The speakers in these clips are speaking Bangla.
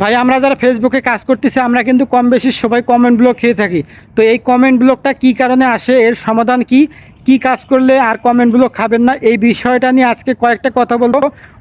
ভাই, আমরা যারা ফেসবুকে কাজ করতেছি, আমরা কিন্তু কম বেশি সবাই কমেন্ট ব্লক খেয়ে থাকি। তো এই কমেন্ট ব্লকটা কি কারণে আসে, এর সমাধান কি? কি কাজ করলে আর কমেন্টগুলো খাবেন না, এই বিষয়টা নিয়ে আজকে কয়েকটা কথা বলব।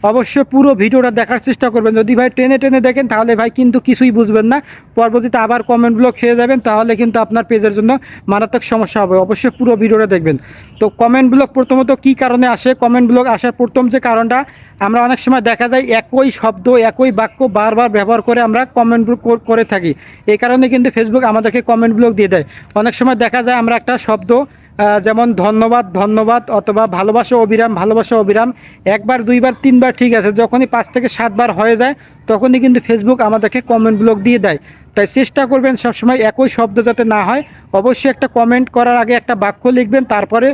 অবশ্যই পুরো ভিডিওটা দেখার চেষ্টা করবেন। যদি ভাই টেনে টেনে দেখেন, তাহলে ভাই কিন্তু কিছুই বুঝবেন না। পরবর্তীতে আবার কমেন্টগুলো খেয়ে যাবেন, তাহলে কিন্তু আপনার পেজের জন্য মারাত্মক সমস্যা হবে। অবশ্যই পুরো ভিডিওটা দেখবেন। তো কমেন্ট ব্লক প্রথমত কি কারণে আসে? কমেন্ট ব্লক আসার প্রথম যে কারণটা, আমরা অনেক সময় দেখা যায় একই শব্দ, একই বাক্য বারবার ব্যবহার করে আমরা কমেন্ট ব্লক করে থাকি। এই কারণে কিন্তু ফেসবুক আমাদেরকে কমেন্ট ব্লক দিয়ে দেয়। অনেক সময় দেখা যায় আমরা একটা শব্দ যেমন ধন্যবাদ ধন্যবাদ অথবা ভালোবাসা, অবিরাম ভালোবাসা, অবিরাম, একবার, দুইবার, তিনবার ঠিক আছে। যখনই পাঁচ থেকে সাতবার হয়ে যায়, তখনই কিন্তু ফেসবুক আমাদেরকে কমেন্ট ব্লক দিয়ে দেয়। তাই চেষ্টা করবেন সবসময় একই শব্দ যাতে না হয়। অবশ্যই একটা কমেন্ট করার আগে একটা বাক্য লিখবেন, তারপরে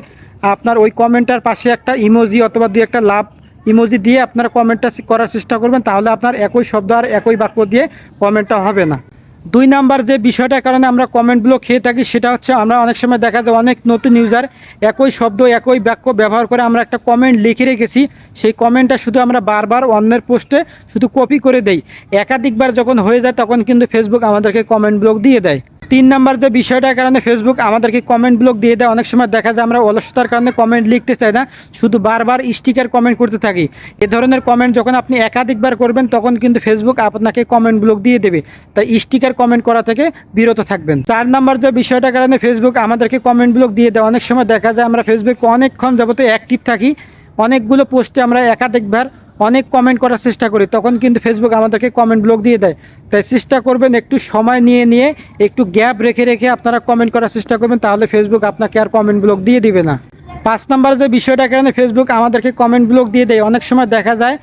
আপনার ওই কমেন্টটার পাশে একটা ইমোজি অথবা দুই একটা লাভ ইমোজি দিয়ে আপনারা কমেন্টটা করার চেষ্টা করবেন, তাহলে আপনার একই শব্দ আর একই বাক্য দিয়ে কমেন্টটা হবে না। দুই নাম্বার যে বিষয়টার কারণে আমরা কমেন্টগুলো খেয়ে থাকি, সেটা হচ্ছে আমরা অনেক সময় দেখা যায় অনেক নতুন ইউজার একই শব্দ, একই বাক্য ব্যবহার করে আমরা একটা কমেন্ট লিখে রেখেছি। সেই কমেন্টটা শুধু আমরা বারবার অন্যের পোস্টে শুধু কপি করে দেই। একাধিকবার যখন হয়ে যায়, তখন কিন্তু ফেসবুক আমাদেরকে কমেন্ট ব্লক দিয়ে দেয়। তিন নাম্বার যে বিষয়টার কারণে ফেসবুক আমাদেরকে কমেন্ট ব্লক দিয়ে দেয়। অনেক সময় দেখা যায় আমরা অলসতার কারণে কমেন্ট লিখতে চাই না, শুধু বারবার স্টিকার কমেন্ট করতে থাকি। এ ধরনের কমেন্ট যখন আপনি একাধিকবার করবেন, তখন কিন্তু ফেসবুক আপনাকে কমেন্ট ব্লক দিয়ে দেবে। তাই স্টিকার কমেন্ট করা থেকে বিরত থাকবেন। চার নাম্বার যে বিষয়টার কারণে ফেসবুক আমাদেরকে কমেন্ট ব্লক দিয়ে দেয়। অনেক সময় দেখা যায় আমরা ফেসবুক অনেকক্ষণ যাবতে অ্যাক্টিভ থাকি। অনেকগুলো পোস্টে আমরা একাধিকবার অনেক কমেন্ট করার চেষ্টা করি। তখন কিন্তু ফেসবুক আমাদেরকে কমেন্ট ব্লক দিয়ে দেয়। তাই চেষ্টা করবেন একটু সময় নিয়ে নিয়ে একটু গ্যাপ রেখে রেখে আপনারা কমেন্ট করার চেষ্টা করবেন, তাহলে ফেসবুক আপনাকে আর কমেন্ট ব্লক দিয়ে দিবে না। পাঁচ নাম্বার যে বিষয়টা কারণে ফেসবুক আমাদেরকে কমেন্ট ব্লক দিয়ে দেয়, অনেক সময় দেখা যায়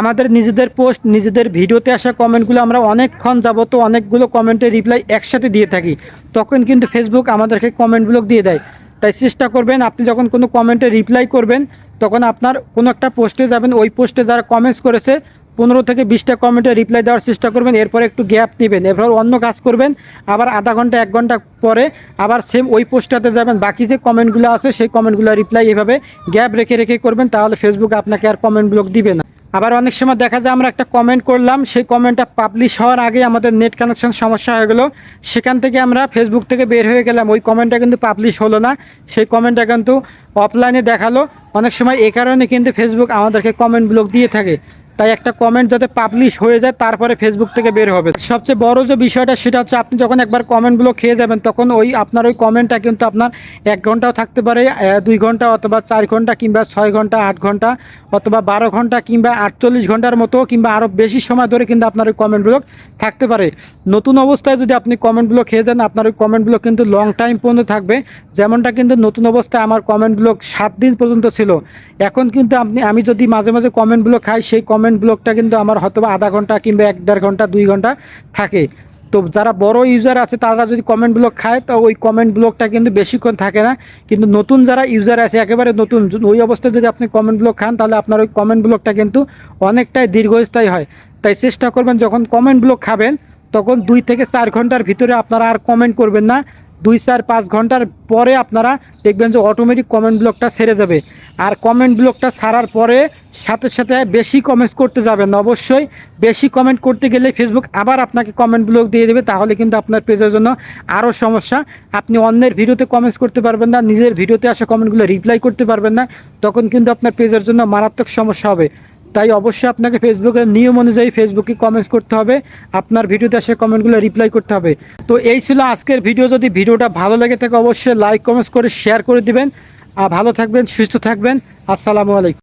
আমাদের নিজেদের পোস্ট নিজেদের ভিডিওতে আসা কমেন্টগুলো আমরা অনেকক্ষণ যাবত অনেকগুলো কমেন্টের রিপ্লাই একসাথে দিয়ে থাকি। তখন কিন্তু ফেসবুক আমাদেরকে কমেন্ট ব্লক দিয়ে দেয়। তাই চেষ্টা করবেন, আপনি যখন কোনো কমেন্টে রিপ্লাই করবেন, তখন আপনার কোনো একটা পোস্টে যাবেন, ওই পোস্টে যারা কমেন্টস করেছে, পনেরো থেকে বিশটা কমেন্টে রিপ্লাই দেওয়ার চেষ্টা করবেন, এরপরে একটু গ্যাপ নেবেন, এরপর অন্য কাজ করবেন, আবার আধা ঘণ্টা, এক ঘণ্টা পরে আবার সেম ওই পোস্টটাতে যাবেন, বাকি যে কমেন্টগুলো আছে, সেই কমেন্টগুলো রিপ্লাই এভাবে গ্যাপ রেখে রেখে করবেন, তাহলে ফেসবুক আপনাকে আর কমেন্ট ব্লক দিবে না। আবার অনেক সময় দেখা যায় আমরা একটা কমেন্ট করলাম, সেই কমেন্টটা পাবলিশ হওয়ার আগে আমাদের নেট কানেকশন সমস্যা হয়ে গেলো। সেখান থেকে আমরা ফেসবুক থেকে বের হয়ে গেলাম, ওই কমেন্টটা কিন্তু পাবলিশ হলো না। সেই কমেন্টটা কিন্তু অফলাইনে দেখাল। অনেক সময় এ কারণে কিন্তু ফেসবুক আমাদেরকে কমেন্ট ব্লক দিয়ে থাকে। তাই একটা কমেন্ট যাতে পাবলিশ হয়ে যায়, তারপরে ফেসবুক থেকে বের হবে। সবচেয়ে বড় যে বিষয়টা, সেটা হচ্ছে আপনি যখন একবার কমেন্টগুলো খেয়ে যাবেন, তখন ওই আপনার ওই কমেন্টটা কিন্তু আপনার এক ঘন্টাও থাকতে পারে দুই ঘণ্টা অথবা চার ঘণ্টা কিংবা ছয় ঘণ্টা, আট ঘণ্টা অথবা বারো ঘণ্টা কিংবা আটচল্লিশ ঘণ্টার মতো কিংবা আরও বেশি সময় ধরে কিন্তু আপনার ওই কমেন্টগুলো থাকতে পারে। নতুন অবস্থায় যদি আপনি কমেন্টগুলো খেয়ে যান, আপনার ওই কমেন্টগুলো কিন্তু লং টাইম পর্যন্ত থাকবে। যেমনটা কিন্তু নতুন অবস্থায় আমার কমেন্টগুলো সাত দিন পর্যন্ত ছিল। এখন কিন্তু আপনি, আমি যদি মাঝে মাঝে কমেন্টগুলো খাই, সেই কমেন্ট ব্লকটা কিন্তু আমার হয়তো আধা ঘণ্টা কিংবা এক দেড় ঘণ্টা, দুই ঘণ্টা থাকে। তো যারা বড় ইউজার আছে, তারা যদি কমেন্ট ব্লক খায়, তো ওই কমেন্ট ব্লকটা কিন্তু বেশিক্ষণ থাকে না। কিন্তু নতুন যারা ইউজার আছে, একেবারে নতুন ওই অবস্থায় যদি আপনি কমেন্ট ব্লক খান, তাহলে আপনার ওই কমেন্ট ব্লকটা কিন্তু অনেকটাই দীর্ঘস্থায়ী হয়। তাই চেষ্টা করবেন, যখন কমেন্ট ব্লক খাবেন, তখন দুই থেকে চার ঘণ্টার ভিতরে আপনারা আর কমেন্ট করবেন না। দুই চার পাঁচ ঘণ্টার পরে আপনারা দেখবেন যে অটোমেটিক কমেন্ট ব্লকটা সেরে যাবে। আর কমেন্ট ব্লকটা ছাড়ার পরে সাথে সাথে বেশি কমেন্টস করতে যাবেন অবশ্যই বেশি কমেন্ট করতে গেলে ফেসবুক আবার আপনাকে কমেন্ট ব্লক দিয়ে দেবে। তাহলে কিন্তু আপনার পেজের জন্য আরও সমস্যা। আপনি অন্যের ভিডিওতে কমেন্টস করতে পারবেন না, নিজের ভিডিওতে আসা কমেন্টগুলো রিপ্লাই করতে পারবেন না। তখন কিন্তু আপনার পেজের জন্য মারাত্মক সমস্যা হবে। তাই অবশ্যই আপনাকে ফেসবুকের নিয়ম অনুযায়ী ফেসবুকে কমেন্টস করতে হবে। আপনার ভিডিওতে সে কমেন্টগুলো রিপ্লাই করতে হবে। তো এই ছিল আজকের ভিডিও যদি ভিডিওটা ভালো লেগে থাকে, অবশ্যই লাইক কমেন্টস করে শেয়ার করে দিবেন। আর ভালো থাকবেন, সুস্থ থাকবেন। আসসালামু আলাইকুম।